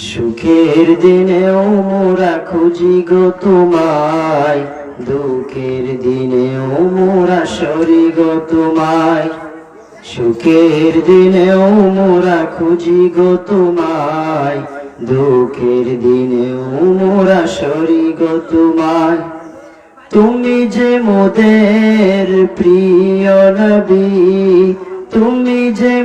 সুখের দিনেও মোরা খুঁজি গো তোমায়। দুঃখের দিনেও মোরা সরি গো তোমায়। সুখের দিনেও মোরা খুঁজি গো তোমায়। দুঃখের দিনেও মোরা সরি গো তোমায়। তুমি যে মোদের প্রিয় নবী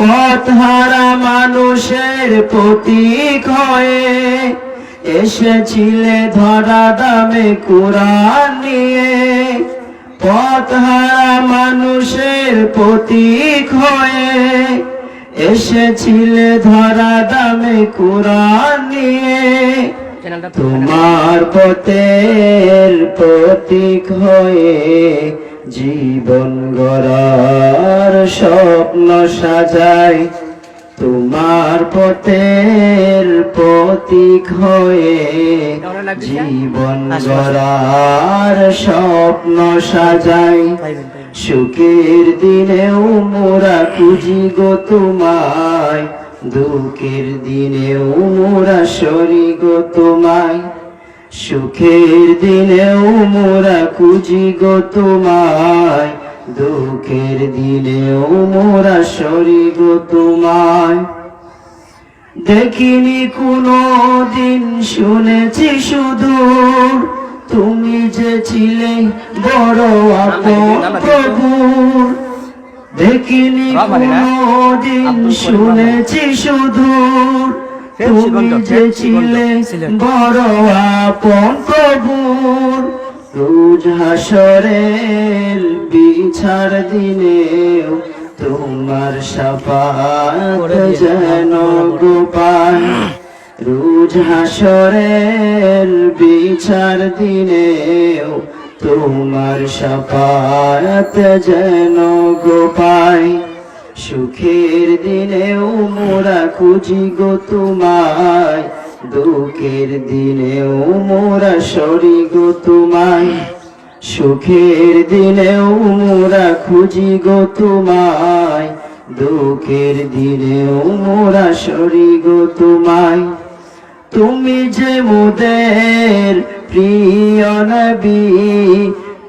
পথহারা মানুষের প্রতীক হয়ে এসেছিলে ধরা দামে কোরআন নিয়ে। পথহারা মানুষের প্রতীক হয়ে এসেছিলে ধরা দামে কোরআন নিয়ে। তোমার পথের প্রতীক হয়ে জীবন গড়ার স্বপ্ন সাজায় তোমার পথের প্রতীক হয়ে জীবন গড়ার স্বপ্ন সাজায় সুখের দিনেও মোরা খুঁজি গো তোমায় দুঃখের দিনেও মোরা সরি গো তোমায়। সুখের দিনেও মোরা খুঁজি গো তোমায়। দুঃখের দিনেও মোরা সরি গো তোমায়। দেখিনি কোনো দিন শুনেছি শুধু তুমি যে ছিলে বড় আপন প্রভুর দেখিনি কোনদিন শুনেছি শুধু তুমি যে ছিলে বড় আপন প্রভুর রোজ হাসরের বিছার দিনেও তোমার সাপাত যেন গোপাল রোজ হাসরের বিচার তোমার সাপাত যেন গোপাই সুখের দিনেও মোরা খুঁজি গো তোমায়। দুঃখের দিনেও মোরা সরি গো তোমায়। সুখের দিনেও মোরা খুঁজি গো তোমায়। দুঃখের দিনেও মোরা সরি গো তোমায়। তুমি যে মোদের প্রিয় নবী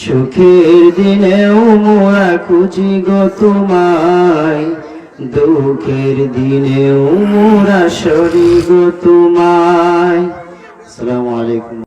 সুখের দিনেও মোরা খুঁজি গো তোমায়। দুঃখের দিনেও মোরা সরি গো তোমায়। আসসালামু আলাইকুম।